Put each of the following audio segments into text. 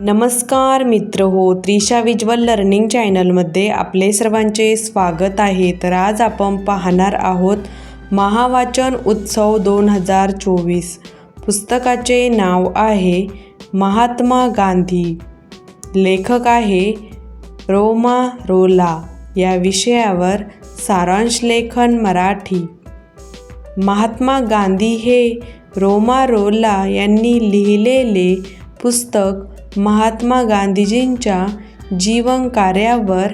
नमस्कार मित्र हो त्रिशा विज्वल लर्निंग चॅनलमध्ये आपले सर्वांचे स्वागत आहे. तर आज आपण पाहणार आहोत महावाचन उत्सव दोन हजार चोवीस. पुस्तकाचे नाव आहे महात्मा गांधी. लेखक आहे रोमा रोला. या विषयावर सारांश लेखन मराठी. महात्मा गांधी हे रोमा रोला यांनी लिहिलेले पुस्तक महात्मा गांधीजींच्या जीवन कार्यावर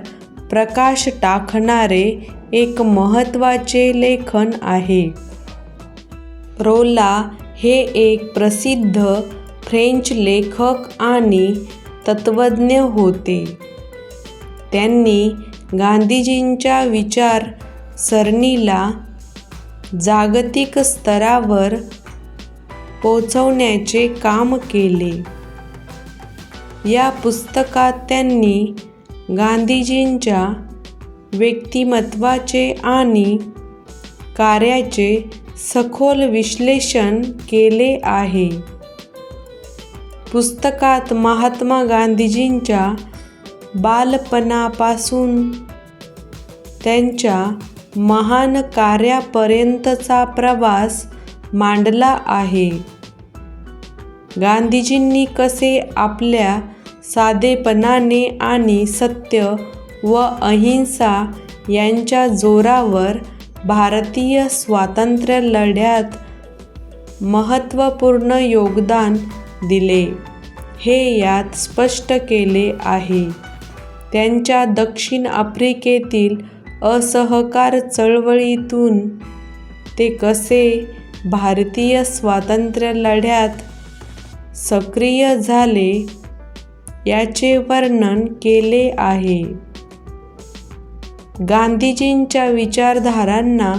प्रकाश टाकणारे एक महत्त्वाचे लेखन आहे. रोला हे एक प्रसिद्ध फ्रेंच लेखक आणि तत्त्वज्ञ होते. त्यांनी गांधीजींच्या विचार सरणीला जागतिक स्तरावर पोचवण्याचे काम केले. या पुस्तकात त्यांनी गांधीजींच्या व्यक्तिमत्वाचे आणि कार्याचे सखोल विश्लेषण केले आहे. पुस्तकात महात्मा गांधीजींच्या बालपणापासून त्यांच्या महान कार्यापर्यंतचा प्रवास मांडला आहे. गांधीजींनी कसे आपल्या साधेपणाने आणि सत्य व अहिंसा यांच्या जोरावर भारतीय स्वातंत्र्य लढ्यात महत्त्वपूर्ण योगदान दिले हे यात स्पष्ट केले आहे. त्यांच्या दक्षिण आफ्रिकेतील असहकार चळवळीतून ते कसे भारतीय स्वातंत्र्य लढ्यात सक्रिय झाले याचे वर्णन केले आहे. गांधीजींच्या विचारधारांना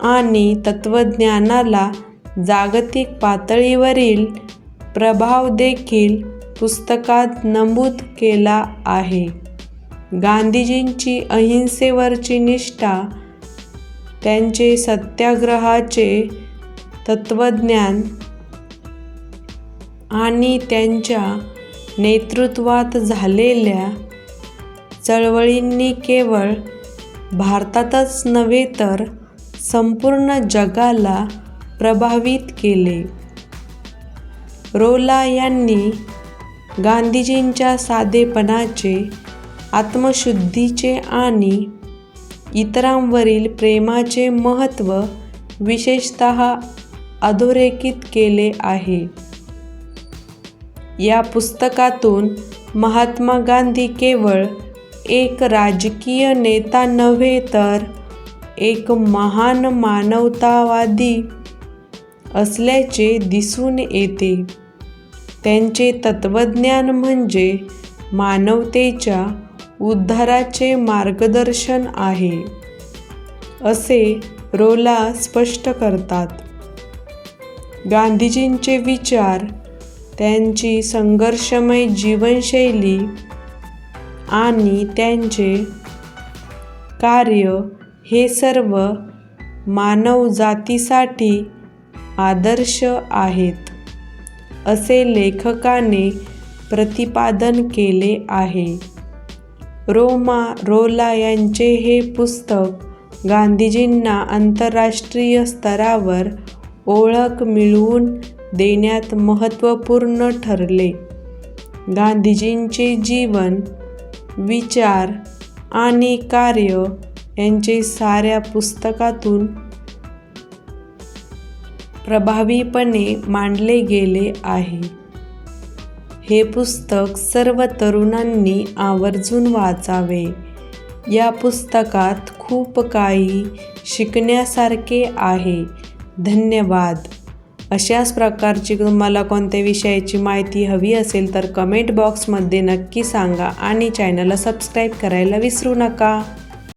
आणि तत्त्वज्ञानाला जागतिक पातळीवरील प्रभाव देखील पुस्तकात नमूद केला आहे. गांधीजींची अहिंसेवरची निष्ठा त्यांचे सत्याग्रहाचे तत्त्वज्ञान आणि त्यांच्या नेतृत्वात झालेल्या चळवळींनी केवळ भारतातच नव्हे तर संपूर्ण जगाला प्रभावित केले. रोला यांनी गांधीजींच्या साधेपणाचे आत्मशुद्धीचे आणि इतरांवरील प्रेमाचे महत्त्व विशेषत अधोरेखित केले आहे. या पुस्तकातून महात्मा गांधी केवळ एक राजकीय नेता नव्हे तर एक महान मानवतावादी असल्याचे दिसून येते. त्यांचे तत्त्वज्ञान म्हणजे मानवतेच्या उद्धाराचे मार्गदर्शन आहे असे रोला स्पष्ट करतात. गांधीजींचे विचार त्यांची संघर्षमय जीवनशैली आणि त्यांचे कार्य हे सर्व मानवजातीसाठी आदर्श आहेत असे लेखकाने प्रतिपादन केले आहे. रोमा रोला यांचे हे पुस्तक गांधीजींना आंतरराष्ट्रीय स्तरावर ओळख मिळवून देण्यात महत्त्वपूर्ण ठरले. गांधीजींचे जीवन विचार आणि कार्य यांचे साऱ्या पुस्तकातून प्रभावीपणे मांडले गेले आहे. हे पुस्तक सर्व तरुणांनी आवर्जून वाचावे. या पुस्तकात खूप काही शिकण्यासारखे आहे. धन्यवाद. अशाच प्रकारची तुम्हाला कोणत्या विषयाची माहिती हवी असेल तर कमेंट बॉक्समध्ये नक्की सांगा आणि चॅनलला सबस्क्राईब करायला विसरू नका.